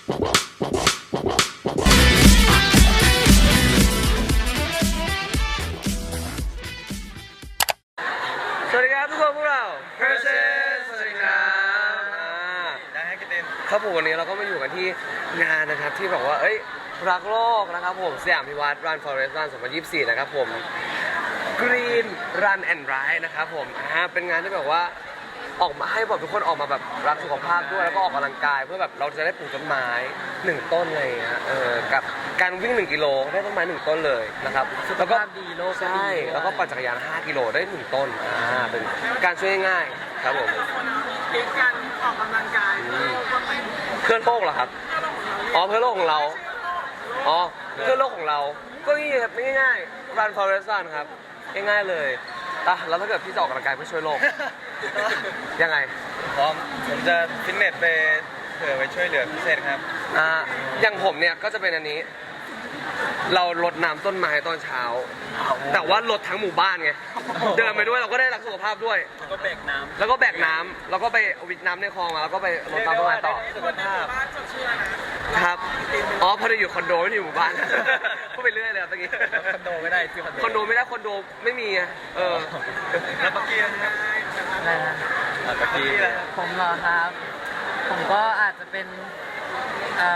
สวัสดีครับทุกคนพวกเรา p e r s e s สวัสดีครับอ่า ได้ให้กินเต็มครับผมวันนี้เราก็มาอยู่กันที่งานนะครับที่บอกว่า เอ้ย รักโลกนะครับผมสยามพิวัตร Run Forest Run 2024 นะครับผม Green Run and Ride นะครับผมอ่าเป็นงานที่แบบว่า ออกมาให้แบบทุกคนออกมาแบบรักสุขภาพด้วยแล้วก็ออกกำลังกาย เพื่อแบบเราจะได้ปลูกต้นไม้หนึ่งต้นอะไรอย่างเลยเออกับการวิ่ง1กิโลได้ต้นไม้หนึ่งต้นเลยนะครับสุขแล้วก็ภาพดีโลกก็ดีใช่ด้วย แล้วก็ปั่นจักรยาน5กิโลได้หนึ่งต้นอ่าเป็นการช่วยง่ายๆครับผมคลิกการออกกำลังกายเพื่อโลกบ้างไหมเพื่อนโลกเหรอครับ อ๋อเพื่อนโลกของเรา อ๋อเพื่อนโลกของเรา ก็นี่ครับง่ายๆ Run Forest Run ครับ ง่ายๆเลยตะแล้วถ้าเกิดพี่จะออกกำลังกายเพื่อช่วยโลก ยังไงพร้อมผมจะฟิตเนสไปเผื่อไปช่วยเหลือพิเศษครับ อ่าอย่างผมเนี่ยก็จะเป็นอันนี้ เราลดน้ำต้นไม้ตอนเช้า แต่ว่าลดทั้งหมู่บ้านไงเดินไปด้วยเราก็ได้รักสุขภาพด้วย ก็เบรกน้แล้วก็แบกน้ำแล้วก็ไปเอาวิดน้ำในคลองมาแล้วก็ไปลดน้ำต้นไม้ต่อสุขภาพบ้านจะเชื่อนะครับ อ๋อพอดีอยู่คอนโดไม่ได้อยู่หมู่บ้าน พูดไปเรื่อยเลยตะกี้ คอนโดไม่ได้ที่คอนโดคอนโดไม่ได้คอนโดไม่มีไงเออ แล้วเมื่อกี้นะครับ อะไรนะอะเมื่อกี้ผมเหรอครับ ผมก็อาจจะเป็นอื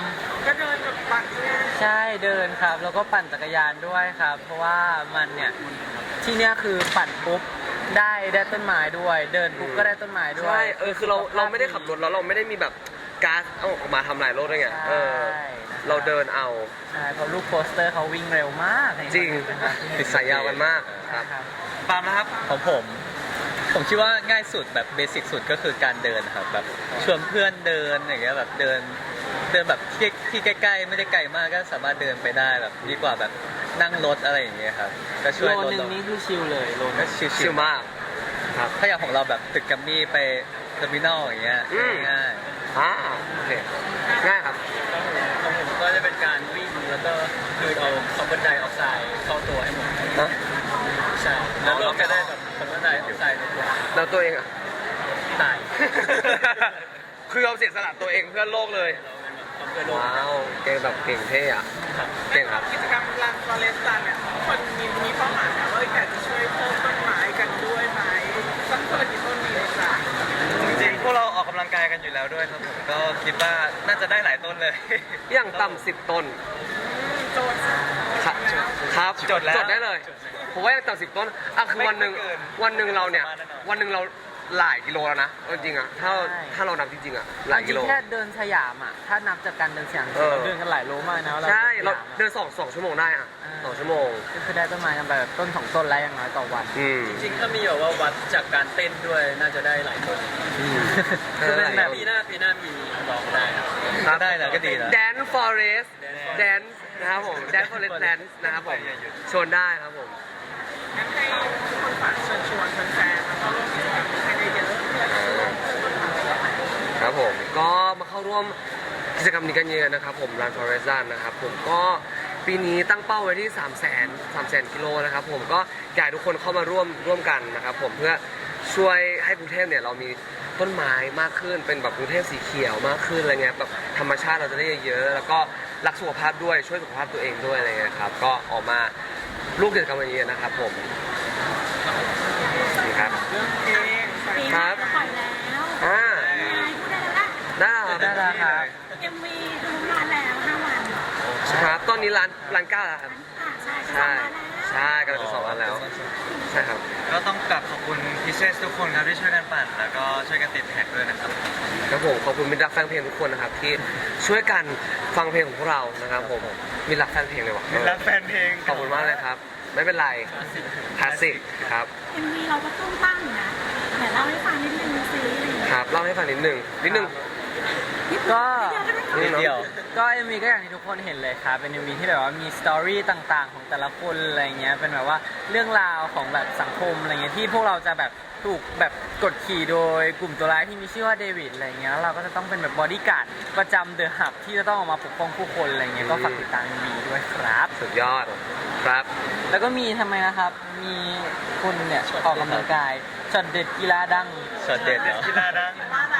มก็เดินกับปั่นเนี่ยใช่เดินครับ แล้วก็ปั่นจักรยานด้วยครับ เพราะว่ามันเนี่ยที่เนี้ยคือปั่นปุ๊บได้ได้ต้นไม้ด้วย เดินปุ๊บก็ได้ต้นไม้ด้วย ใช่ เออ คือเรา เราไม่ได้ขับรถแล้วเราไม่ได้มีแบบก๊าซเอาออกมาทำลายโลกด้วยไง เออ ใช่เราเดินเอา ใช่เพราะลูกโปสเตอร์เขาวิ่งเร็วมากจริง ติดสายยาวกันมากครับ ครับปามนะครับ ของผม ผมคิดว่าง่ายสุดแบบเบสิกสุดก็คือการเดินครับแบบชวนเพื่อนเดินอย่างเงี้ยแบบเดิน เดินแบบที่ที่ใกล้ๆ ไม่ได้ไกลมากก็สามารถเดินไปได้แบบดีกว่าแบบนั่งรถอะไรอย่างเงี้ยครับก็ช่วยโลลดนึงลงนี่คือชิลเลยโลนึก็งชิชิวลมาก ครับๆถ้าอย่างของเราแบบตึกกัมมี่ไปเทอร์มินอลอย่างเงี้ยอืม ง่ายอ่าโอเคง่ายครับ ของผมก็จะเป็นการวิ่งแล้วก็ดูดเอาคาร์บอนไดออกไซด์เข้าตัวให้หมดฮะ ใช่แล้วเราก็ได้แบบคาร์บอนไดออกไซด์ในตัวแล้วตัวเองอะตายคือเราเสียสละตัวเองเพื่อโลกเลยเราเป็นโลกว้าวเก่งแบบเก่งเท่อะครับเก่งครับกิจกรรมรันฟอเรสตันเนี่ยทุกคนมีมีเป้าหมายนะว่าอยากจะช่วยเพิ่มต้นไม้กันด้วยไหมสักคนละกี่ต้นดีเลยจ้ะจริงๆพวกเราออกกำลังกายกันอยู่แล้วด้วยครับผมก็คิดว่าน่าจะได้หลายต้นเลยอย่างต่ำสิบต้นโจทย์ครับครับจดแล้วจดได้เลย ผมว่าอย่างต่ำสิบต้นอะคือไม่วันหนึ่งไม่เกินวันหนึ่งเราเนี่ย ประมาณนั้นเนอะวันหนึ่งเราหลายกิโลแล้วนะเอาจริงๆอะถ้าถ้าเรานับจริงๆอะหลายกิโล จริงๆแค่เดินสยามอะ ถ้านับจากการเดินสยามเออ เราเดินกันหลายโลมากนะใช่เราเดิเดินนสองสองชั่วโมงได้อะอ่าสองชั่วโมง ก็คือได้ต้นไม้กันไปแบบต้นสองต้นแล้วอย่างน้อยต่อวัน อืม จริงๆถ้ามีแบบว่าวัดจากการเต้นด้วยน่าจะได้หลายคนคือเป็นแบบปีหน้าปีหน้ามีร้องได้ครับ ครับได้แล้วก็ดีแล้วแดนฟอเรสแดนนะครับผมแดนฟอเรสแดนนะครับผมชวนได้ครับผม งั้นให้คนฝากเชิญชวนแฟนๆแล้วก็ร่วมกิจกรรมภายในเยอะๆครับผมก็มาเข้าร่วมกิจกรรมนี้กันเยอะนะครับ ผม Run for r e s u n นะครับผมก็ปีนี้ตั้งเป้าไว้ที่ 3 0 0 0 0 0 3 0 0 0 0กิโลนะครับผมก็อยากให้ทุกคนเข้ามาร่วมร่วมกันนะครับผมเพื่อช่วยให้กรุงเทพเนี่ยเรามีต้นไม้มากขึ้นเป็นแบบกรุงเทพสีเขียวมากขึ้นอะไรเงี้ยแบบธรรมชาติเราจะได้เยอะๆแล้วก็รักสุขภาพด้วยช่วยสุขภาพตัวเองด้วยอะไรเงี้ยครับก็ออกมา ร่วมกิจกรรมกันเยอะๆนะครับผมนี่ครับ เรื่องเพลงใส่ครับ ปล่อยแล้วอ่าพูดได้แล้วนะได้ครับได้แล้วครับเอ็มวีดูนานแล้วห้าวันครับตอนนี้ร้านร้านเก้าแล้วครับ อ่าใช่ใช่ใช่ใช่กำลังจะสองวันแล้วใช่ครับ ก็ต้องกลับขอบคุณพิเศษทุกคนครับที่ช่วยกันปั่น แล้วก็ช่วยกันติดแท็กด้วยนะครับ ครับผมขอบคุณมิตรรักแฟนเพลงทุกคนนะครับที่ช่วยกัน ฟังเพลงของพวกเรานะครับผมมิตรรักแฟนเพลงเลยว่ะรักแฟนเพลงขอบคุณมากเลยครับ ไม่เป็นไรคลาสสิกครับเอ็มวีเราก็ต้องตั้งนะเดี๋ยวเล่าให้ฟังนิดนึงซิอะไรอย่างเงี้ยครับเล่าให้ฟังนิดนึงนิดนึง ก็นิดเดียวก็ได้นิดเดียว ก็เอ็มวีก็อย่างที่ทุกคนเห็นเลยครับเป็นเอ็มวีที่แบบว่ามีสตอรี่ต่างๆ ของแต่ละคนอะไรเงี้ยเป็นแบบว่าเรื่องราวของแบบสังคมอะไรเงี้ยที่พวกเราจะแบบถูกแบบกดขี่โดยกลุ่มตัวร้ายที่มีชื่อว่าเดวิดอะไรเงี้ยแล้วเราก็จะต้องเป็นแบบบอดี้การ์ดประจำเดอะฮับที่จะต้องออกมาปกป้องผู้คนอะไรเงี้ยก็ฝากติดตามเอ็มวีด้วยครับ สุดยอดครับ แล้วก็มีทำไมนะครับ มีคุณเนี่ยออกกำลังกายช็อตเด็ดกีฬาดังช็อตเด็ดเหรอกีฬาดังว่าแบบเปลี่ยนลุ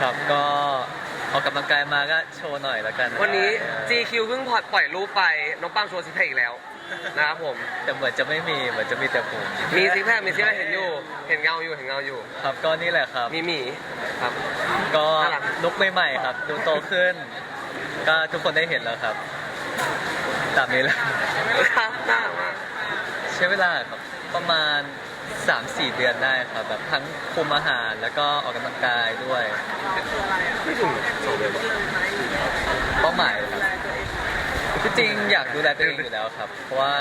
คไปโดนแท็กเยอะที่สุดเลยนะครับก็ออกกำลังกายมาก็โชว์หน่อยแล้วกันวันนี้ เออ GQ เพิ่งปล่อยรูปไปน้องปังโชว์ซิกแพคอีกแล้วนะครับผม แต่เหมือนจะไม่มีเหมือนจะมีแต่ผมมีซิกแพคมีซิกแพคเห็นอยู่ เห็นเงาอยู่เห็นเงาอยู่ ครับก็นี่แหละครับ มีหมีครับ ก็น่ารัก ลุกใหม่ๆครับ ดูโตขึ้น ก็ทุกคนได้เห็นแล้วครับ ตามนี้แหละ ครับน่ารักมากใช้เวลาครับประมาณ 3-4เดือนได้ครับแบบทั้งคุมอาหารแล้วก็ออกกำลังกายด้วยไม่ถึงสองเดือนเป้าหมายครับที่จริงอยากดูแลตัวเองอยู่แล้วครับ เพราะว่า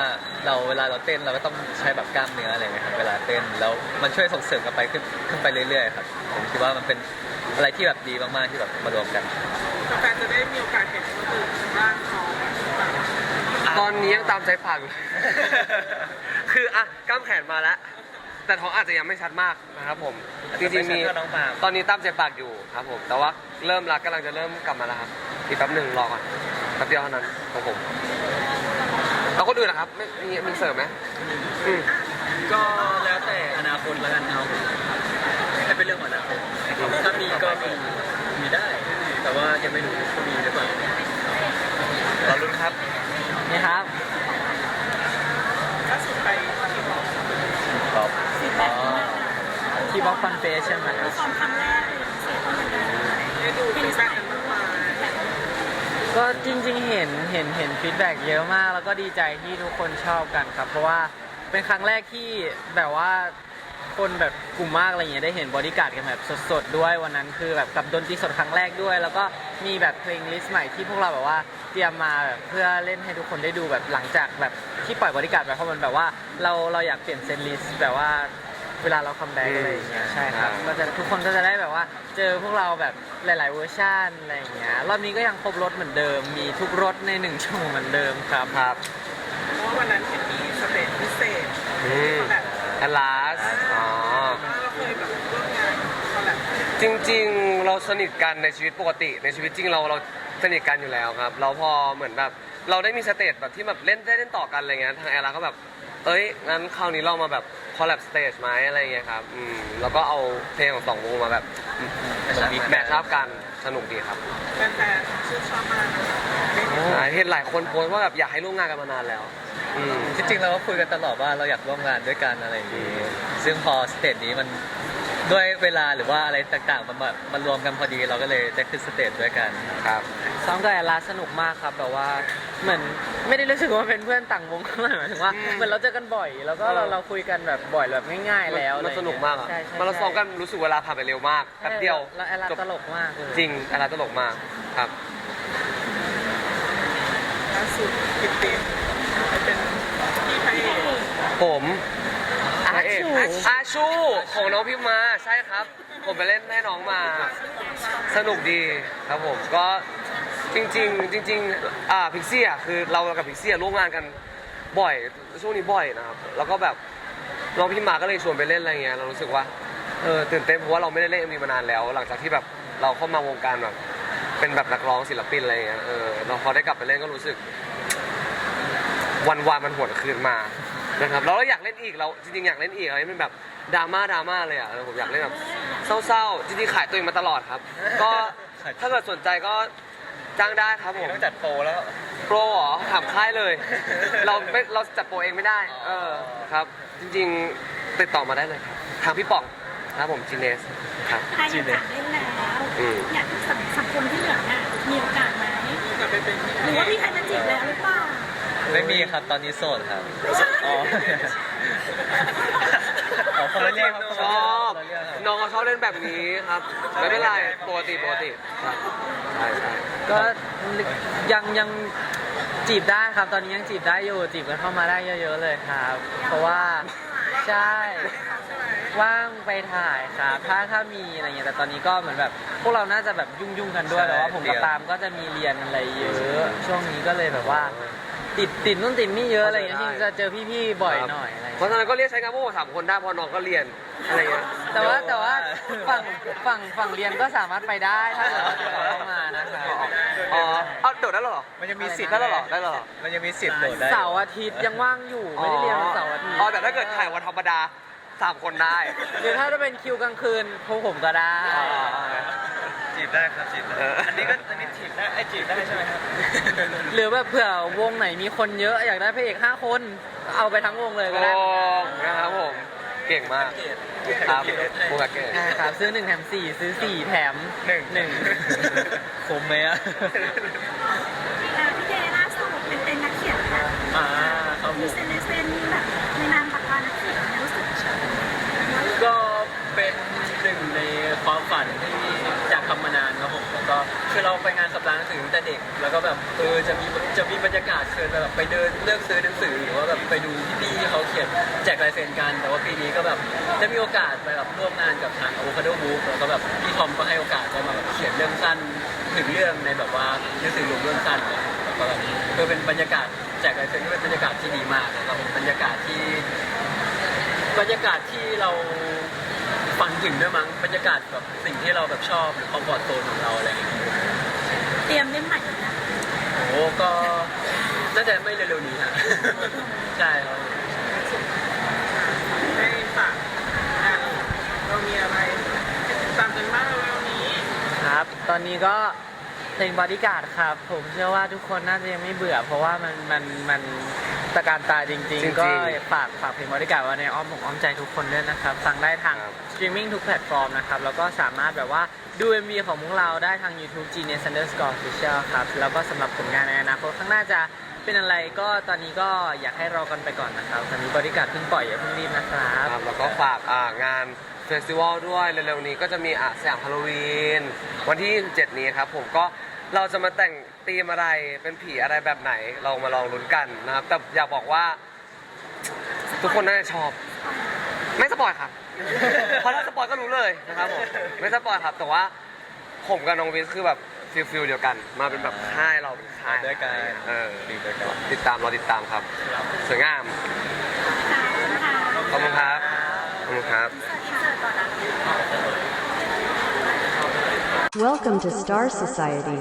เราเวลาเราเต้นเราก็ต้องใช้แบบกล้ามเนื้ออะไรเงี้ยครับเวลาเต้นแล้วมันช่วยส่งเสริมกันไปขึ้นขึ้นไปเรื่อยๆครับผมคิดว่ามันเป็นอะไรที่แบบดีมากๆที่แบบมารวมกันแฟนจะได้มีโอกาสเห็นคนอื่นบ้างเขาตอนนี้ยังตามใจปากอยู่คืออะกล้ามแขนมาแล้ว แต่ท้องอาจจะยังไม่ชัดมากนะครับผมจริงๆมีอาจจะไม่ชัดเท่าน้องปาล์มตอนนี้ตามใจปากอยู่ครับผม แต่ว่าเริ่มรักกำลังจะเริ่มกลับมาแล้วครับอีกแป๊บหนึ่งรอก่อนแป๊บเดียวเท่านั้นของผมแล้วคนอื่นนะครับไม่มีมีเสริมไหมอืมก็แล้วแต่อนาคตแล้วกันเอาให้เป็นเรื่องของอนาคตถ้ามีก็มีมีได้ แต่ว่ายังไม่รู้ว่ามีหรือเปล่ารอลุ้นครับนี่ครับ ล่าสุดไปที่บอก ครับ อ๋อ ที่บล็อกฟันเฟสใช่ไหมตอนครั้งแรกเลยเสียคนเลยได้ดูฟีดแบ็กกันบ้างไหมก็จริงๆ เห็นเห็นเห็นฟีดแบ็กเยอะมาก แล้วก็ดีใจที่ทุกคนชอบกันครับ เพราะว่าเป็นครั้งแรกที่แบบว่าคนแบบกลุ่มมากอะไรเงี้ยได้เห็นบอดี้การ์ดกันแบบสดๆด้วยวันนั้นคือแบบกับดนตรีสดครั้งแรกด้วย แล้วก็มีแบบเพลงลิสต์ใหม่ที่พวกเราแบบว่าเตรียมมาแบบเพื่อเล่นให้ทุกคนได้ดูแบบหลังจากแบบที่ปล่อยบอดี้การ์ดไปเพราะมันแบบว่าเราเราอยากเปลี่ยนเซตลิสต์แบบว่า เวลาเราคัมแบ็กอะไรอย่างเงี้ยใช่ครับก็จะทุกคนก็จะได้แบบว่า เจอพวกเราแบบหลาย ๆ เวอร์ชันอะไรอย่างเงี้ยรอบนี้ก็ยังครบรถเหมือนเดิม มีทุกรถในหนึ่งชั่วโมงเหมือนเดิมครับครับเพราะว่าวันนั้นเห็นมีสเตจพิเศษอืมแบบแอลลาสอ๋อเราเคยแบบร่วมงานคอลแลบจริง ๆ เราสนิทกันในชีวิตปกติ ในชีวิตจริงเราเราสนิทกันอยู่แล้วครับ เราพอเหมือนแบบ เราได้มีสเตจแบบที่แบบเล่นได้เล่นต่อกันอะไรเงี้ยทางแอร์ลาก็แบบ เอ้ยงั้นคราวนี้เรามาแบบคอลแลบสเตจไหมอะไรเงี้ยครับอืมแล้วก็เอาเพลงของสองวงมาแบบแมทชับกันสนุกดีครับแฟนๆชื่นชอบมากนะคะอ่าเห็นหลายคนโพสต์ว่าแบบอยากให้ร่วมงานกันมานานแล้วอืมที่จริงเราก็คุยกันตลอดว่าเราอยากร่วมงานด้วยกันอะไรอย่างนี้ซึ่งพอสเตจนี้มันด้วยเวลาหรือว่าอะไรต่างๆ มันแบบมันรวมกันพอดีเราก็เลยได้ขึ้นสเตจด้วยกันครับซ้อมกับแอลลาสนุกมากครับแบบว่า เหมือนไม่ได้รู้สึกว่าเป็นเพื่อนต่างวงเท่าไหร่หมายถึงว่าอืมเหมือนเราเจอกันบ่อย แล้วก็เราเออเราคุยกันแบบบ่อยแบบง่ายๆแล้วมันสนุกมากอะใช่ใช่มันเราซ้อมกันรู้สึกเวลาผ่านไปเร็วมากแป๊บเดียวแล้วแอลลาจบตลกมากเลยจริงแอลลาตลกมากครับล่าสุดกิตติเป็นพี่พระเอกผมอาพระเอกชูอาชูของน้องพิมมาใช่ครับ ผมไปเล่นให้น้องมา สนุกดีครับผมก็ จริงๆจริงๆอ่าพิกซี่อะคือเรากับพิกซี่อะร่วมงานกันบ่อยช่วงนี้บ่อยนะครับแล้วก็แบบน้องพิมมาก็เลยชวนไปเล่นอะไรเงี้ยเรารู้สึกว่าเออตื่นเต้นเพราะว่าเราไม่ได้เล่นมีมานานแล้ว หลังจากที่แบบเราเข้ามาวงการแบบเป็นแบบนักร้องศิลปินอะไรเงี้ยเออเราพอได้กลับไปเล่นก็รู้สึก วันวานมันหวนคืนมานะครับแล้วเราอยากเล่นอีกเราจริงๆอยากเล่นอีกอะไรที่เป็นแบบดราม่าดราม่าเลยอะเออผมอยากเล่นแบบเศร้าๆจริงๆขายตัวเองมาตลอดครับ ก็ถ้าเกิดสนใจก็ จ้างได้ครับผมต้องจัดโปรแล้ว โปรเหรอถามค่ายเลย เราไม่เราจัดโปรเองไม่ได้ เออครับ จริงๆติดต่อมาได้เลยครับทางพี่ป๋องนะครับผมจีเนสครับใครอยากจัดเล่นแล้วอืมอยากสังสังคมที่เหลือน่ะมีโอกาสไหมจะไปเป็นพี่หรือว่ามีใครมาจีบแล้วหรือเปล่าไม่มีครับตอนนี้โสดครับไม่ใช่ อ๋ออ๋อคนละเรื่องครับชอบคนละเรื่องครับน้องเขาชอบเล่นแบบนี้ครับไม่เป็นไรปกติปกติครับใช่ใช่ก็ยังยังจีบได้ครับ ตอนนี้ยังจีบได้อยู่จีบกันเข้ามาได้เยอะ ๆ เลยครับ เพราะว่าใช่ว่างไปถ่ายครับถ้าถ้ามีอะไรเงี้ยแต่ตอนนี้ก็เหมือนแบบ พวกเราน่าจะแบบยุ่งๆกันด้วยใช่แต่ว่าผมเรีกับยนตามก็จะมีเรียนอะไรเยอะ ช่วงนี้ก็เลยแบบว่า ติดติดนู่นติดนี่เยอะอะไรอย่างเงี้ยที่จะเจอพี่ๆบ่อยหน่อยอะไรเพราะเงี้ยฉะนั้นก็เรียกใช้งานพวกผมสามคนได้เพราะน้องก็เรียนอะไรเงี้ยแต่ว่าแต่ว่าฝั่งฝั่งฝั่งเรียนก็สามารถไปได้ถ้าเกิดว่าติดต่อเข้ามานะครับอ๋อเอาโดดได้แล้วเหรอมันยังมีสิทธิ์ได้แล้วเหรอได้แล้วเหรอมันยังมีสิทธิ์โดดได้เสาร์อาทิตย์ยังว่างอยู่ไม่ได้เรียนวันเสาร์อาทิตย์อ๋อแต่ถ้าเกิดถ่ายวันธรรมดาสามคนได้หรือถ้าจะเป็นคิวกลางคืนพวกผมก็ได้ อ๋อจบได้ครับจีบได้เอออั อันนี้ก็อันนี้จีบได้ไอ้จีบได้ใช่ไหมครับ หรือแบบเผื่อวงไหนมีคนเยอะอยากได้พระเอกห้าคน เอาไปทั้งวงเลยก็โอ้ได้เหมือนกันนะครับผม เก่งมากครับโบกาเกตใช่ครับซื้อหนึ่งแถมสี่ซื้อสี่แถมหนึ่งหนึ่งคมไหมอะอ่าพี่เจล่าสุดเป็นเป็นนักเขียนค่ะอ่าครับผมีมเซนเซนแบบในนามปากกานักเขียนเนี่ยรู้สึกก็เป็นหนึ่งในความฝันที่อยากท คือเราไปงานสัปดาห์หนังสือตั้งแต่เด็ก แล้วก็แบบเออจะมีจะมีบรรยากาศคือแบบไปเดินเลือกซื้อหนังสือหรือว่าแบบไปดูพี่ๆเขาเขียนแจกลายเซ็นกันแต่ว่าปีนี้ก็แบบได้มีโอกาสไปแบบร่วมงานกับทาง Avocado Book แล้วก็แบบพี่ทอมก็ให้โอกาสได้มาแบบเขียนเรื่องสั้นถึงเรื่องในแบบว่าหนังสือรวมเรื่องสั้นแล้วก็แบบคือเป็นบรรยากาศแจกลายเซ็นก็เป็นบรรยากาศที่ดีมากนะครับผมบรรยากาศที่ บรรยากาศที่เราฝันถึงด้วยมั้งบรรยากาศแบบสิ่งที่เราแบบชอบหรือคอมฟอร์ตโซนของเราอะไรอย่างเงี้ย เตรียมเล่มใหม่เลยนะโอ้ก็น่าจะไม่เร็วๆนี้ฮะ ใช่ครับให้ฝากงานเรามีอะไรให้ติดตามกันบ้างเร็วๆนี้ครับ ตอนนี้ก็เพลงบอดี้การ์ดครับ ผมเชื่อว่าทุกคนน่าจะยังไม่เบื่อ เพราะว่ามันมันมันตะการตาจริง จริงๆ ๆก็ฝากฝากเพลงบอดี้การ์ดไว้ในอ้อมอกอ้อมใจทุกคนด้วยนะครับ ฟังได้ทางครับ สตรีมมิ่งทุกแพลตฟอร์มนะครับ แล้วก็สามารถแบบว่า ดู MV ของพวกเราได้ทาง YouTube Genius Underscore Official ครับ แล้วก็สำหรับผลงานในอนาคตข้างหน้าจะเป็นอะไรก็ตอนนี้ก็อยากให้รอกันไปก่อนนะครับ ตอนนี้บริการเพิ่งปล่อยอย่าเพิ่งรีบนะครับ ครับแล้วก็ฝากอ่างานเฟสติวัลด้วยเร็วๆนี้ก็จะมีอะสยามฮาโลวีนวันที่ 7 นี้ครับผมก็เราจะมาแต่งธีมอะไรเป็นผีอะไรแบบไหนเรามาลองลุ้นกันนะครับ แต่อยากบอกว่า ทุกคนน่าจะชอบ ไม่สปอยครับ เพราะถ้าสปอยก็รู้เลยนะครับผมไม่สปอยครับ แต่ว่าผมกับน้องวิสคือแบบฟิลฟิลเดียวกัน มาเป็นแบบค่ายเราเป็นค่ายด้วยกันเออดีด้วยกันติดตามรอติดตามครับ สวยงามค่ะขอบคุณค่ะขอบคุณครับขอบคุณครับอินเสิร์ตก่อนนะ Welcome to Star Society.